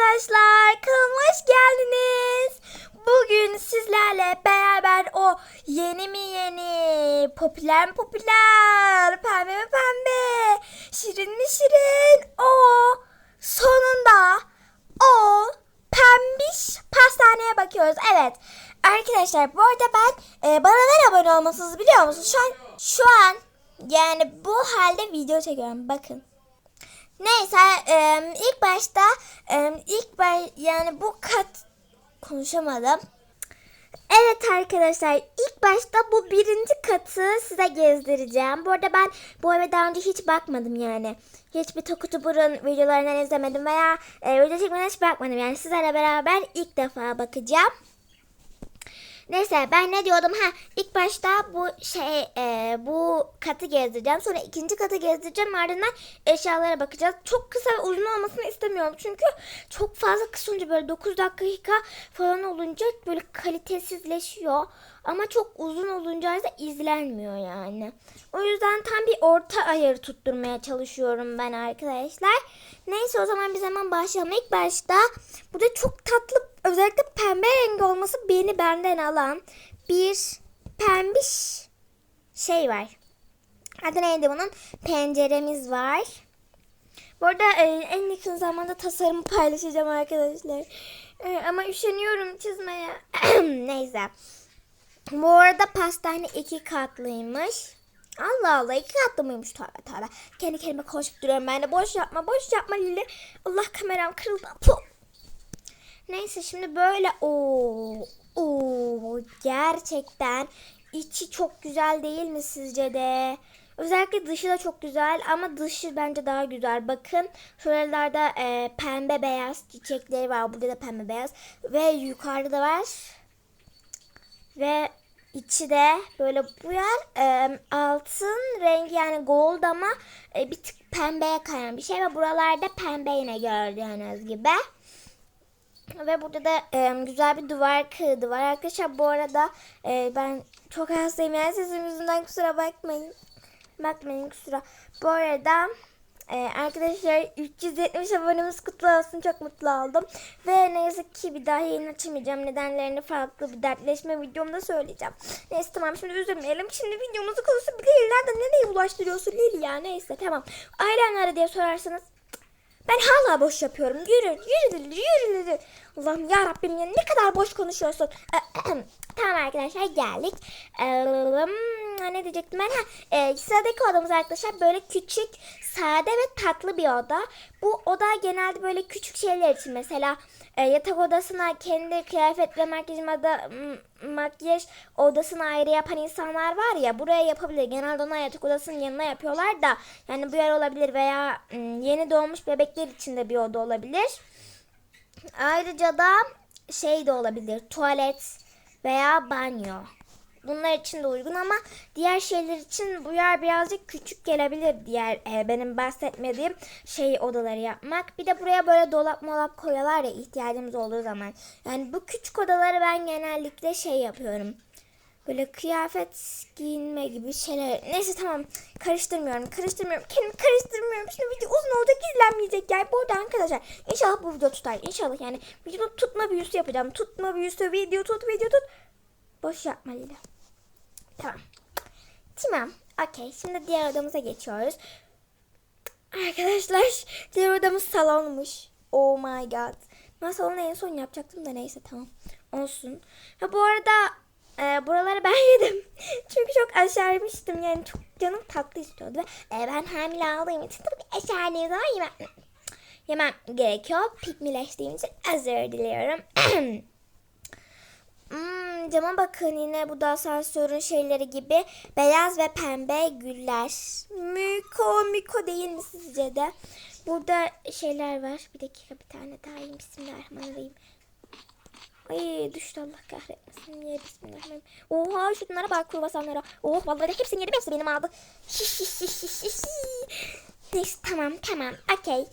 arkadaşlar. Kanalıma hoş geldiniz. Bugün sizlerle beraber o yeni mi yeni, popüler mi popüler, pembe mi pembe, şirin mi şirin, o sonunda o pembiş pastaneye bakıyoruz. Evet arkadaşlar bu arada ben e, bana neden abone olmasınız biliyor musunuz? Şu an, şu an yani bu halde video çekiyorum bakın. Neyse ilk başta ilk baş, yani bu kat konuşamadım. Evet arkadaşlar ilk başta bu birinci katı size gezdireceğim. Bu arada ben bu eve daha önce hiç bakmadım yani. Hiçbir Tokutubur'un videolarından izlemedim veya e, video çekmeden hiç bakmadım. Yani sizlerle beraber ilk defa bakacağım. Neyse ben ne diyordum? Ha ilk başta bu şey e, bu katı gezdireceğim sonra ikinci katı gezdireceğim ardından eşyalara bakacağız. Çok kısa ve uzun olmasını istemiyorum çünkü çok fazla kısa böyle 9 dakika falan olunca böyle kalitesizleşiyor. Ama çok uzun olunca da izlenmiyor yani. O yüzden tam bir orta ayarı tutturmaya çalışıyorum ben arkadaşlar. Neyse o zaman biz hemen başlayalım. İlk başta burada çok tatlı özellikle pembe rengi olması beni benden alan bir pembiş şey var. Adı neydi bunun? Penceremiz var. Bu arada e, en yakın zamanda tasarımı paylaşacağım arkadaşlar. E, ama üşeniyorum çizmeye. Neyse. Bu arada pastane iki katlıymış. Allah Allah iki katlı mıymış tövbe tövbe. Kendi kendime konuşup duruyorum ben de. Boş yapma boş yapma Lili. Allah kameram kırıldı. Puh. Neyse şimdi böyle o o gerçekten içi çok güzel değil mi sizce de? Özellikle dışı da çok güzel ama dışı bence daha güzel. Bakın şuralarda e, pembe beyaz çiçekleri var. Burada da pembe beyaz ve yukarıda da var. Ve içi de böyle bu yer e, altın rengi yani gold ama e, bir tık pembeye kayan bir şey ve buralarda pembe yine gördüğünüz gibi. Ve burada da e, güzel bir duvar kağıdı var. Arkadaşlar bu arada e, ben çok hastayım yani sesim yüzünden kusura bakmayın. Bakmayın kusura. Bu arada e, arkadaşlar 370 abonemiz kutlu olsun. Çok mutlu oldum. Ve ne yazık ki bir daha yayın açamayacağım. Nedenlerini farklı bir dertleşme videomda söyleyeceğim. Neyse tamam şimdi üzülmeyelim. Şimdi videomuzu konusu bir Lili nereden nereye bulaştırıyorsun Lili ya neyse tamam. Ailen nerede diye sorarsanız ben hala boş yapıyorum. Yürü, yürü, yürü, yürü. Allah'ım ya Rabbim ya ne kadar boş konuşuyorsun. tamam arkadaşlar geldik. Ee, ne diyecektim ben? Ha, e, sıradaki odamız arkadaşlar böyle küçük, sade ve tatlı bir oda. Bu oda genelde böyle küçük şeyler için mesela e, yatak odasına kendi kıyafet ve makyaj, makyaj odasını ayrı yapan insanlar var ya buraya yapabilir. Genelde onlar yatak odasının yanına yapıyorlar da yani bu yer olabilir veya yeni doğmuş bebekler için de bir oda olabilir. Ayrıca da şey de olabilir. Tuvalet veya banyo. Bunlar için de uygun ama diğer şeyler için bu yer birazcık küçük gelebilir. Diğer e, benim bahsetmediğim şey odaları yapmak. Bir de buraya böyle dolap molap koyuyorlar ya ihtiyacımız olduğu zaman. Yani bu küçük odaları ben genellikle şey yapıyorum. Böyle kıyafet giyinme gibi şeyler. Neyse tamam karıştırmıyorum. Karıştırmıyorum. Kendimi karıştırmıyorum. Şimdi video uzun olacak izlenmeyecek. Yani bu arada arkadaşlar inşallah bu video tutar. İnşallah yani video tutma büyüsü yapacağım. Tutma büyüsü video tut video tut. Boş yapma Lila. Tamam. Tamam. Okey. Şimdi diğer odamıza geçiyoruz. Arkadaşlar diğer odamız salonmuş. Oh my god. Ben salonu en son yapacaktım da neyse tamam. Olsun. Ha bu arada e, buraları ben yedim. Çünkü çok aşermiştim. Yani çok canım tatlı istiyordu. Ve e, ben hamile olduğum için tabii aşerdiğim zaman yemem, yemem gerekiyor. Pikmileştiğim için özür diliyorum. Hmm, cama bakın yine bu da asansörün şeyleri gibi beyaz ve pembe güller. Miko miko değil mi sizce de? Burada şeyler var. Bir dakika bir tane daha yiyeyim. Bismillahirrahmanirrahim. Ay düştü Allah kahretmesin. Ye bismillahirrahmanirrahim. Oha şunlara bak kruvasanlara. Oh vallahi hepsini yedim hepsi benim aldı. Neyse tamam tamam okey.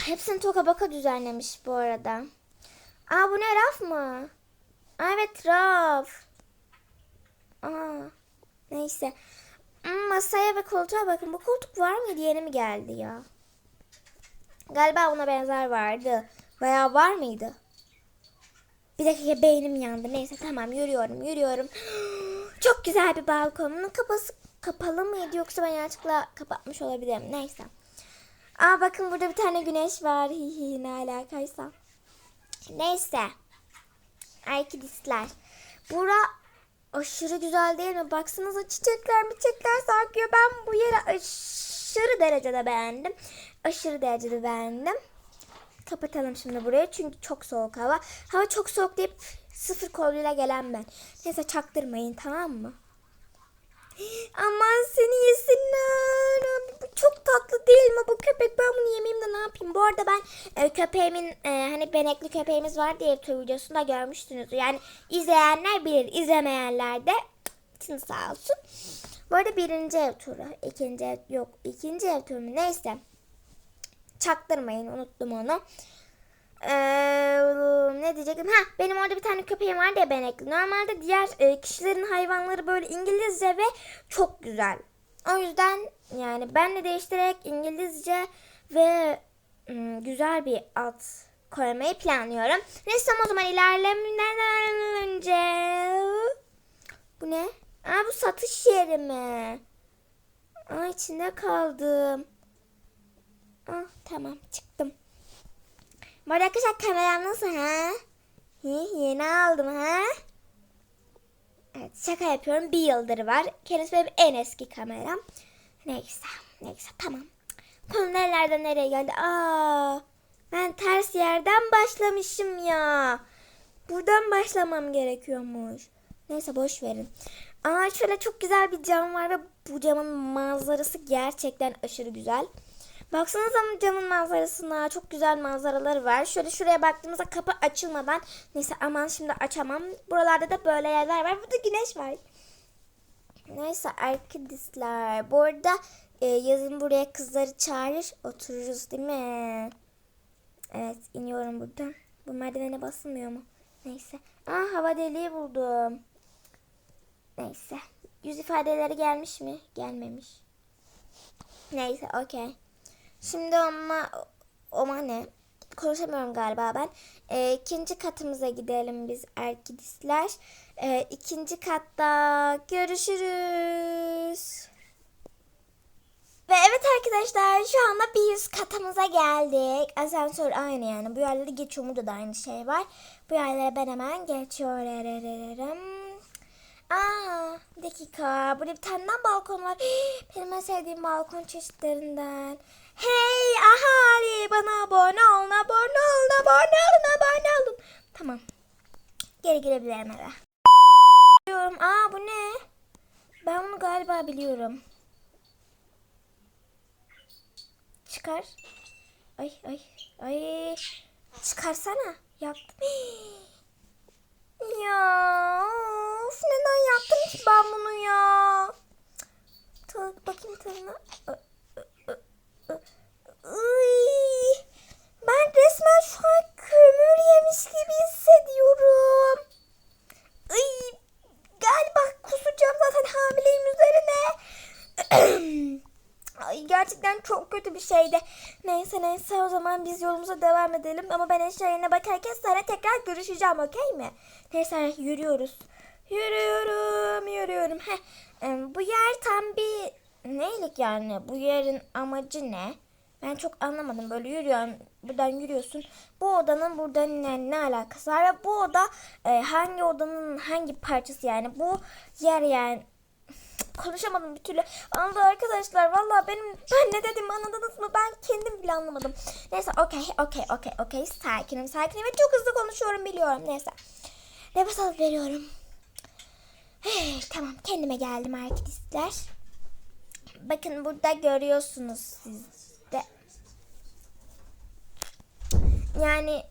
Hepsini toka baka düzenlemiş bu arada. Aa bu ne raf mı? Evet raf. Aa, neyse. Hmm, masaya ve koltuğa bakın. Bu koltuk var mıydı yeni mi geldi ya? Galiba buna benzer vardı. Veya var mıydı? Bir dakika beynim yandı. Neyse tamam yürüyorum yürüyorum. Çok güzel bir balkon. Bunun kapısı kapalı mıydı yoksa ben yanlışlıkla kapatmış olabilirim. Neyse. Aa bakın burada bir tane güneş var. Hihi ne alakaysa. Neyse. Arkadaşlar. Bura aşırı güzel değil mi? Baksanıza çiçekler çiçekler sarkıyor. Ben bu yeri aşırı derecede beğendim. Aşırı derecede beğendim. Kapatalım şimdi burayı çünkü çok soğuk hava. Hava çok soğuk deyip sıfır koluyla gelen ben. Neyse çaktırmayın tamam mı? Aman seni yesinler. Bu çok tatlı değil mi bu köpek? Ben bunu yemeyeyim de ne yapayım? Bu arada ben e, köpeğimin e, hani benekli köpeğimiz var diye tur videosunda görmüştünüz. Yani izleyenler bilir. izlemeyenler de şimdi sağ olsun. Bu arada birinci ev turu. ikinci ev yok. ikinci ev turu? Neyse. Çaktırmayın unuttum onu. Ee, ne diyecektim? Ha benim orada bir tane köpeğim vardı ya benekli. Normalde diğer e, kişilerin hayvanları böyle İngilizce ve çok güzel. O yüzden yani ben de değiştirerek İngilizce ve ım, güzel bir ad koymayı planlıyorum. Neyse o zaman ilerlemeden önce bu ne? Aa bu satış yeri mi? Aa içinde kaldım. Ah tamam çıktım. Bu arada arkadaşlar kameram nasıl ha? Yeni aldım ha? Evet şaka yapıyorum. Bir yıldır var. Kendisi benim en eski kameram. Neyse. Neyse tamam. Konu nerelerden nereye geldi? Aa, ben ters yerden başlamışım ya. Buradan başlamam gerekiyormuş. Neyse boş verin. Aa şöyle çok güzel bir cam var ve bu camın manzarası gerçekten aşırı güzel. Baksanıza camın manzarasına çok güzel manzaraları var. Şöyle şuraya baktığımızda kapı açılmadan neyse aman şimdi açamam. Buralarda da böyle yerler var. Burada güneş var. Neyse arkadaşlar. Bu arada e, yazın buraya kızları çağırır otururuz değil mi? Evet iniyorum buradan. Bu merdivene basılmıyor mu? Neyse. Aa hava deliği buldum. Neyse. Yüz ifadeleri gelmiş mi? Gelmemiş. Neyse okey. Şimdi ama ama ne? Konuşamıyorum galiba ben. Ee, ikinci katımıza gidelim biz arkadaşlar. Ee, ikinci katta görüşürüz. Ve evet arkadaşlar şu anda bir yüz katımıza geldik. Asansör aynı yani. Bu yerlere geçiyor. Burada da aynı şey var. Bu yerlere ben hemen geçiyorum. Aa, bir dakika. Burada bir tane balkon var. Benim en sevdiğim balkon çeşitlerinden. Hey ahali bana abone olun, abone olun, abone olun, abone olun. Tamam. Geri girebilirim eve. Biliyorum. Aa bu ne? Ben bunu galiba biliyorum. Çıkar. Ay ay ay. Çıkarsana. Yaptım. Ya of neden yaptım ki ben bunu ya? Tadı bakayım tadına. Iy, ben resmen şu an kömür yemiş gibi hissediyorum. Iy, galiba kusacağım zaten hamileyim üzerine. Ay gerçekten çok kötü bir şeydi. Neyse neyse o zaman biz yolumuza devam edelim. Ama ben eşyalarına bakarken sana tekrar görüşeceğim okey mi? Neyse yürüyoruz. Yürüyorum yürüyorum. Heh, bu yer tam bir neylik yani? Bu yerin amacı ne? Ben çok anlamadım. Böyle yürüyorsun. Buradan yürüyorsun. Bu odanın burada ne, ne alakası var? Ve bu oda e, hangi odanın hangi parçası yani? Bu yer yani konuşamadım bir türlü. Anladı arkadaşlar. Valla benim ben ne dedim anladınız mı? Ben kendim bile anlamadım. Neyse okey okey okey okey. Sakinim sakinim ve çok hızlı konuşuyorum biliyorum. Neyse. Nefes alıp veriyorum. Hey, tamam kendime geldim arkadaşlar. Bakın burada görüyorsunuz siz de. Yani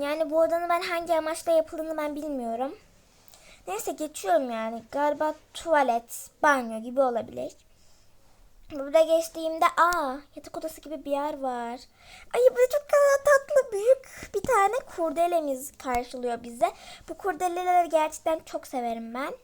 yani bu odanın ben hangi amaçla yapıldığını ben bilmiyorum. Neyse geçiyorum yani. Galiba tuvalet, banyo gibi olabilir. Burada geçtiğimde aa yatak odası gibi bir yer var. Ay burada çok tatlı büyük bir tane kurdelemiz karşılıyor bize. Bu kurdeleleri gerçekten çok severim ben.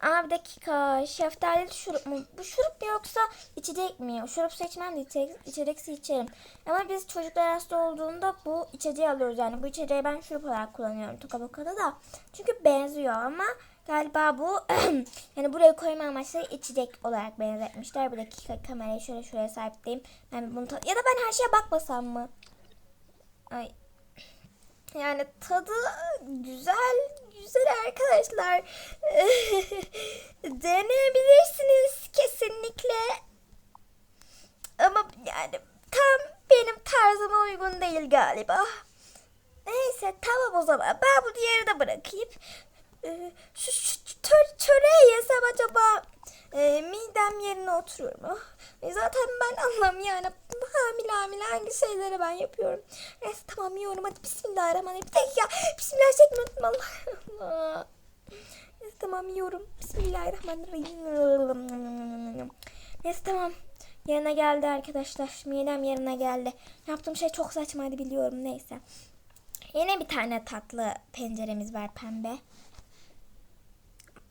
Aa bir dakika. Şeftali şurup mu? Bu şurup mu yoksa içecek mi? Şurup seçmem de içecek, içecekse içerim. Ama biz çocuklar hasta olduğunda bu içeceği alıyoruz. Yani bu içeceği ben şurup olarak kullanıyorum. Tokaboka'da da. Çünkü benziyor ama galiba bu yani buraya koyma amaçlı içecek olarak benzetmişler. Bir dakika kamerayı şöyle şuraya sabitleyeyim. Ben bunu ya da ben her şeye bakmasam mı? Ay yani tadı güzel, güzel arkadaşlar. Deneyebilirsiniz kesinlikle. Ama yani tam benim tarzıma uygun değil galiba. Neyse tamam o zaman. Ben bunu yerine bırakayım. Ee, şu, şu tö- çöreği yesem acaba e, midem yerine oturur mu? E, zaten ben anlam yani hamile hamile hangi şeyleri ben yapıyorum. Neyse tamam yiyorum hadi bismillahirrahmanirrahim. Bir dakika bismillah çekmedim Allah. Neyse tamam yiyorum. Bismillahirrahmanirrahim. Neyse tamam. Yerine geldi arkadaşlar. Midem yerine geldi. Yaptığım şey çok saçmaydı biliyorum. Neyse. Yine bir tane tatlı penceremiz var pembe.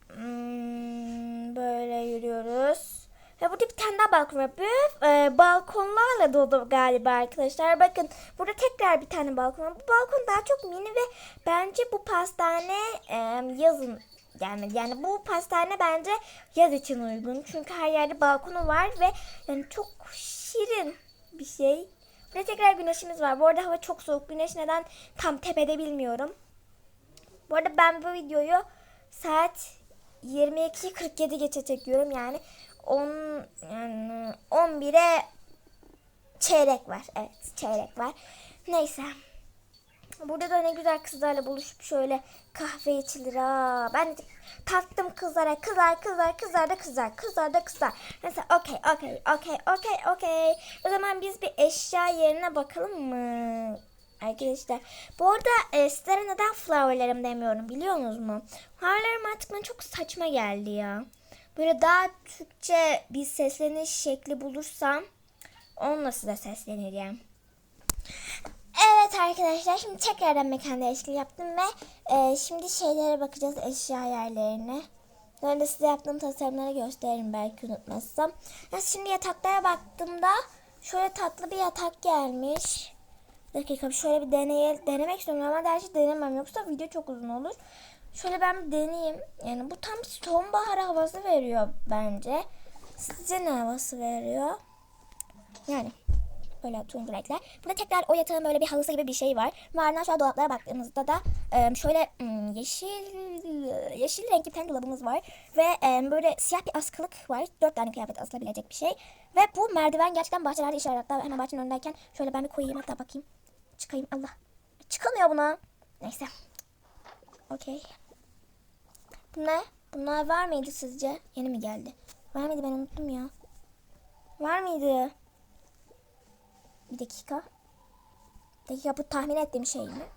Hmm, böyle yürüyoruz. Ve burada bir tane daha balkon var. Böyle e, balkonlarla dolu galiba arkadaşlar. Bakın burada tekrar bir tane balkon var. Bu balkon daha çok mini ve bence bu pastane e, yazın gelmedi. Yani bu pastane bence yaz için uygun. Çünkü her yerde balkonu var ve yani çok şirin bir şey. Ve tekrar güneşimiz var. Bu arada hava çok soğuk. Güneş neden tam tepede bilmiyorum. Bu arada ben bu videoyu saat 22.47 geçe çekiyorum. Yani 10 yani 11'e çeyrek var. Evet, çeyrek var. Neyse. Burada da ne güzel kızlarla buluşup şöyle kahve içilir ha. Ben de tattım kızlara. Kızlar, kızlar, kızlar da kızlar. Kızlar da kızlar. Neyse okey, okey, okey, okey, okey. O zaman biz bir eşya yerine bakalım mı? Arkadaşlar. Bu arada e, sizlere neden flowerlarım demiyorum biliyor musunuz mu? Flowerlarım artık bana çok saçma geldi ya. Böyle daha Türkçe bir sesleniş şekli bulursam onunla size sesleneceğim. Evet arkadaşlar şimdi tekrardan mekan değişikliği yaptım ve e, şimdi şeylere bakacağız eşya yerlerine. Sonra da size yaptığım tasarımları gösteririm belki unutmazsam. Ya şimdi yataklara baktığımda şöyle tatlı bir yatak gelmiş. Bir dakika şöyle bir deneye, denemek istiyorum ama gerçi denemem yoksa video çok uzun olur. Şöyle ben bir deneyeyim. Yani bu tam sonbahar havası veriyor bence. Sizce ne havası veriyor? Yani böyle turuncu renkler. Burada tekrar o yatağın böyle bir halısı gibi bir şey var. Ve ardından an dolaplara baktığımızda da şöyle hmm, yeşil yeşil renkli bir tane var. Ve böyle siyah bir askılık var. Dört tane kıyafet asılabilecek bir şey. Ve bu merdiven gerçekten bahçelerde işe yarar. Hemen bahçenin önündeyken şöyle ben bir koyayım hatta bakayım. Çıkayım Allah. Çıkamıyor buna. Neyse. Okey. Ne? Bunlar var mıydı sizce? Yeni mi geldi? Var mıydı ben unuttum ya. Var mıydı? Bir dakika. Bir dakika bu tahmin ettiğim şey mi?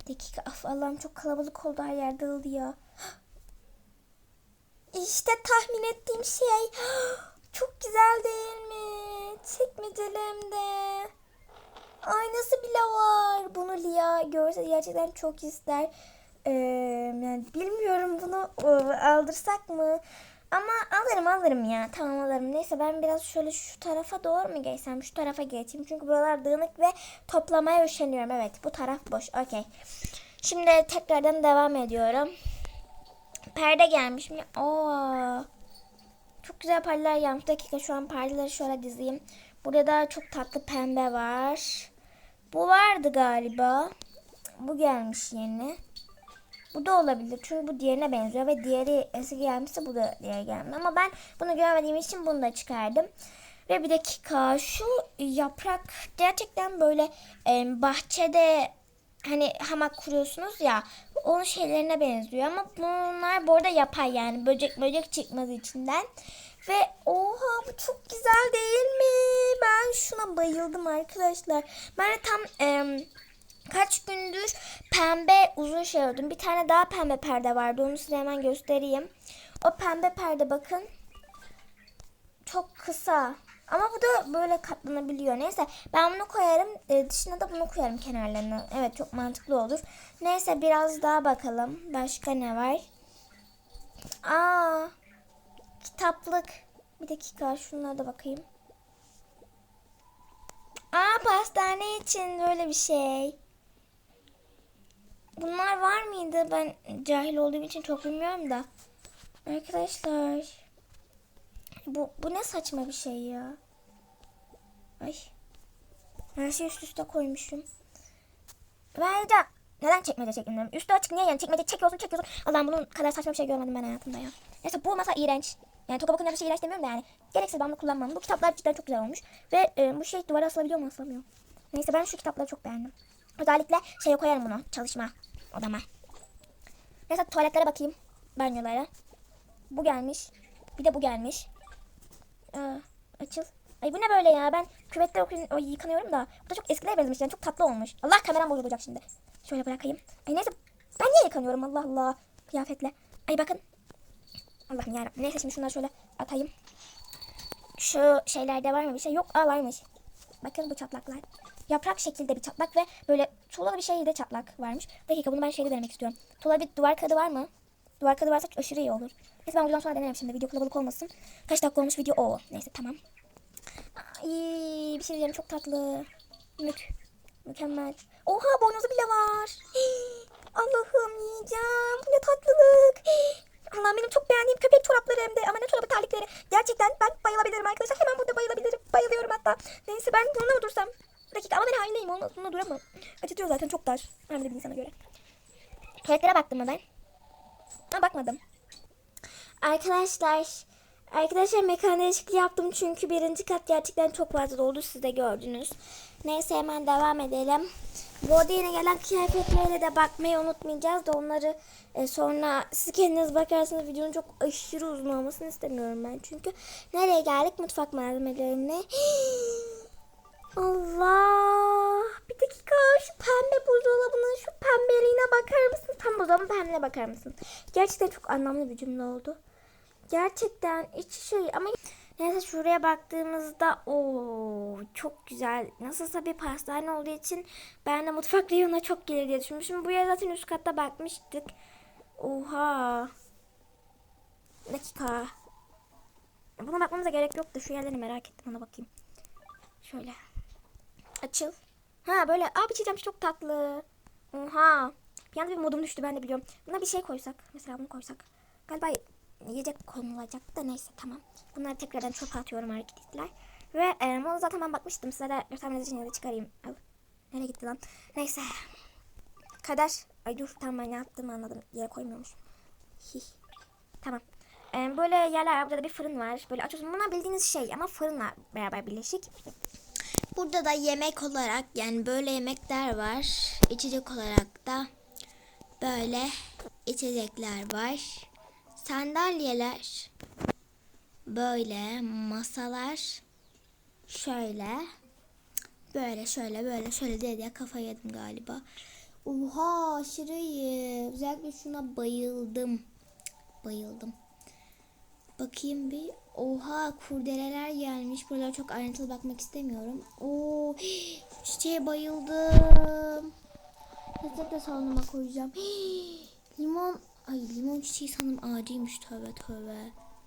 Bir dakika. Af Allah'ım çok kalabalık oldu her yer dağıldı ya. İşte tahmin ettiğim şey. Çok güzel değil mi? Çekmecelerimde. Aynası bile var. Bunu Lia görse gerçekten çok ister. Ee, yani bilmiyorum bunu e, aldırsak mı? Ama alırım alırım ya. Tamam alırım. Neyse ben biraz şöyle şu tarafa doğru mu geçsem? Şu tarafa geçeyim. Çünkü buralar dağınık ve toplamaya üşeniyorum. Evet bu taraf boş. Okey. Şimdi tekrardan devam ediyorum. Perde gelmiş mi? Oo. Çok güzel perdeler gelmiş. Dakika şu an perdeleri şöyle dizeyim. Burada da çok tatlı pembe var. Bu vardı galiba. Bu gelmiş yeni. Bu da olabilir çünkü bu diğerine benziyor ve diğeri eski gelmişse bu da diğeri gelmiş. Ama ben bunu görmediğim için bunu da çıkardım. Ve bir dakika şu yaprak gerçekten böyle e, bahçede hani hamak kuruyorsunuz ya onun şeylerine benziyor ama bunlar bu arada yapay yani böcek böcek çıkmaz içinden. Ve oha bu çok güzel değil mi? Ben şuna bayıldım arkadaşlar. Ben de tam em, kaç gündür pembe uzun şey ördüm. Bir tane daha pembe perde vardı. Onu size hemen göstereyim. O pembe perde bakın. Çok kısa. Ama bu da böyle katlanabiliyor. Neyse ben bunu koyarım. E, dışına da bunu koyarım kenarlarına. Evet çok mantıklı olur. Neyse biraz daha bakalım. Başka ne var? Aa, kitaplık. Bir dakika şunlara da bakayım. Aa pastane için böyle bir şey. Bunlar var mıydı? Ben cahil olduğum için çok bilmiyorum da. Arkadaşlar. Bu, bu ne saçma bir şey ya. Ay. Her şeyi üst üste koymuşum. Ve ayrıca neden çekmece çekmiyorum? Üstü açık niye yani çekmece çekiyorsun çekiyorsun. Allah'ım bunun kadar saçma bir şey görmedim ben hayatımda ya. Neyse bu masa iğrenç. Yani Toka Bakın yaptığı şey iğrenç demiyorum da yani. Gereksiz ben bunu kullanmam. Bu kitaplar cidden çok güzel olmuş. Ve e, bu şey duvara asılabiliyor mu asılamıyor. Neyse ben şu kitapları çok beğendim. Özellikle şeye koyarım bunu çalışma odama. Neyse tuvaletlere bakayım. Banyolara. Bu gelmiş. Bir de bu gelmiş. Aa, açıl. Ay bu ne böyle ya? Ben küvette o yıkanıyorum da. Bu da çok eskilere benzemiş yani. Çok tatlı olmuş. Allah kameram bozulacak şimdi. Şöyle bırakayım. Ay neyse. Ben niye yıkanıyorum Allah Allah. Kıyafetle. Ay bakın. Allah'ım yarabbim. Neyse şimdi şunları şöyle atayım. Şu şeylerde var mı bir şey? Yok. Aa. Bakın bu çatlaklar. Yaprak şeklinde bir çatlak ve böyle tuğlalı bir şeyde çatlak varmış. Bir dakika bunu ben şeyde denemek istiyorum. Tuğlalı bir duvar kağıdı var mı? Duvar kağıdı varsa aşırı iyi olur. Neyse ben buradan sonra denerim şimdi. Video kalabalık olmasın. Kaç dakika olmuş video? Oo. Neyse tamam. Ay, bir şey diyeceğim çok tatlı. Mük. Mükemmel. Oha boynuzu bile var. Allah'ım yiyeceğim. Bu ne tatlılık. Hii, Allah'ım benim çok beğendiğim köpek çorapları hem. Ama ne çorabı terlikleri. Gerçekten ben bayılabilirim arkadaşlar. Hemen burada bayılabilirim. Bayılıyorum hatta. Neyse ben bununla mı dursam? Dakika ama ben hamileyim. Onunla, bununla duramam. Acıtıyor zaten çok dar. Hamile bir insana göre. Tuvaletlere baktım mı ben? Ha bakmadım. Arkadaşlar Arkadaşlar mekan değişikliği yaptım çünkü birinci kat gerçekten çok fazla doldu siz de gördünüz. Neyse hemen devam edelim. Bu odaya yine gelen kıyafetlere de bakmayı unutmayacağız da onları e, sonra siz kendiniz bakarsınız videonun çok aşırı uzun olmasını istemiyorum ben. Çünkü nereye geldik mutfak malzemelerine. Allah! Bir dakika şu pembe buzdolabının şu pembeliğine bakar mısın? Tam buzdolabının pembeliğine bakar mısın? Gerçekten çok anlamlı bir cümle oldu. Gerçekten içi şey ama neyse şuraya baktığımızda o çok güzel. Nasılsa bir pastane olduğu için ben de mutfak reyonuna çok gelir diye düşünmüşüm. Bu yer zaten üst katta bakmıştık. Oha. Dakika. Buna bakmamıza gerek yok da şu yerleri merak ettim ona bakayım. Şöyle. Açıl. Ha böyle. Aa bir çiğdem çok tatlı. Oha. Bir anda bir modum düştü ben de biliyorum. Buna bir şey koysak. Mesela bunu koysak. Galiba yiyecek konulacak da neyse tamam. Bunları tekrardan çöpe atıyorum arkadaşlar. Ve e, bunu zaten ben bakmıştım. Size de göstermeniz için çıkarayım. Al. Nereye gitti lan? Neyse. Kader. Ay dur tamam ben ne yaptığımı anladım. Yere koymuyormuş. Hih. Tamam. E, böyle yerler. Burada da bir fırın var. Böyle açıyorsun. Bunlar bildiğiniz şey ama fırınla beraber birleşik. Burada da yemek olarak yani böyle yemekler var. İçecek olarak da böyle içecekler var. Sandalyeler böyle masalar şöyle böyle şöyle böyle şöyle diye diye kafa yedim galiba. Oha aşırı iyi. Özellikle şuna bayıldım. Bayıldım. Bakayım bir. Oha kurdeleler gelmiş. Buralara çok ayrıntılı bakmak istemiyorum. Oo çiçeğe bayıldım. Kesinlikle salonuma koyacağım. Limon. Ay limon çiçeği sanırım ağacıymış. Tövbe tövbe.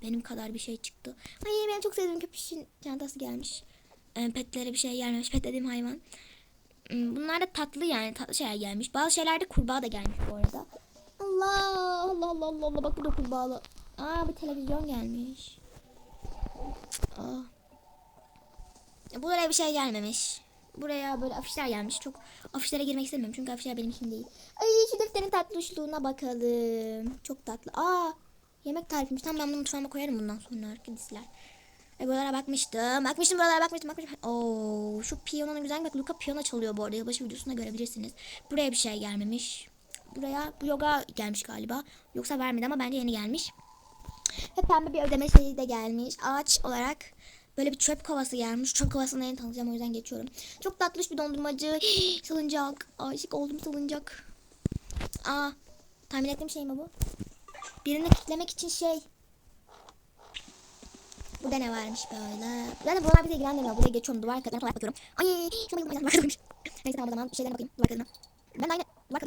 Benim kadar bir şey çıktı. Ay benim çok sevdiğim köpüşün çantası gelmiş. Ee, petlere bir şey gelmemiş. Pet dediğim hayvan. Hmm, Bunlar da tatlı yani tatlı şeyler gelmiş. Bazı şeylerde kurbağa da gelmiş bu arada. Allah Allah Allah Allah Allah bak bu da kurbağalı. Aa bir televizyon gelmiş. Aa. Buraya bir şey gelmemiş. Buraya böyle afişler gelmiş. Çok afişlere girmek istemiyorum çünkü afişler benim için değil. Ay şu defterin tatlışlığına bakalım. Çok tatlı. Aa yemek tarifiymiş. Tamam ben bunu mutfağıma koyarım bundan sonra arkadaşlar. Ay buralara bakmıştım. Bakmıştım buralara bakmıştım. bakmıştım. Oo şu piyanonun güzel bak Luka piyano çalıyor bu arada. Yılbaşı videosunda görebilirsiniz. Buraya bir şey gelmemiş. Buraya bu yoga gelmiş galiba. Yoksa vermedi ama bence yeni gelmiş. Ve pembe bir ödeme şeyi de gelmiş. Ağaç olarak böyle bir çöp kovası gelmiş. Çöp kovasını yeni tanıtacağım o yüzden geçiyorum. Çok tatlış bir dondurmacı. salıncak. Aşık oldum salıncak. Aa, tahmin ettiğim şey mi bu? Birini kitlemek için şey. Burada ne varmış böyle? De bunlar bize ilgilendirmiyor. Buraya geçiyorum. Duvar kadına tuvalet bakıyorum. Ay şuna bayıldım. Duvar. Neyse tamam o zaman şeylerine bakayım. Duvar kadına. Ben de aynı Oh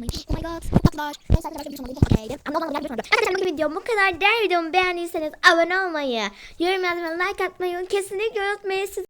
my god. Patlar. Neyse arkadaşlar video okeydi. Ama ondan sonra bir sonunda. Arkadaşlar bu videom bu kadar. Değer videomu beğendiyseniz abone olmayı, yorum yazmayı, like atmayı kesinlikle unutmayın.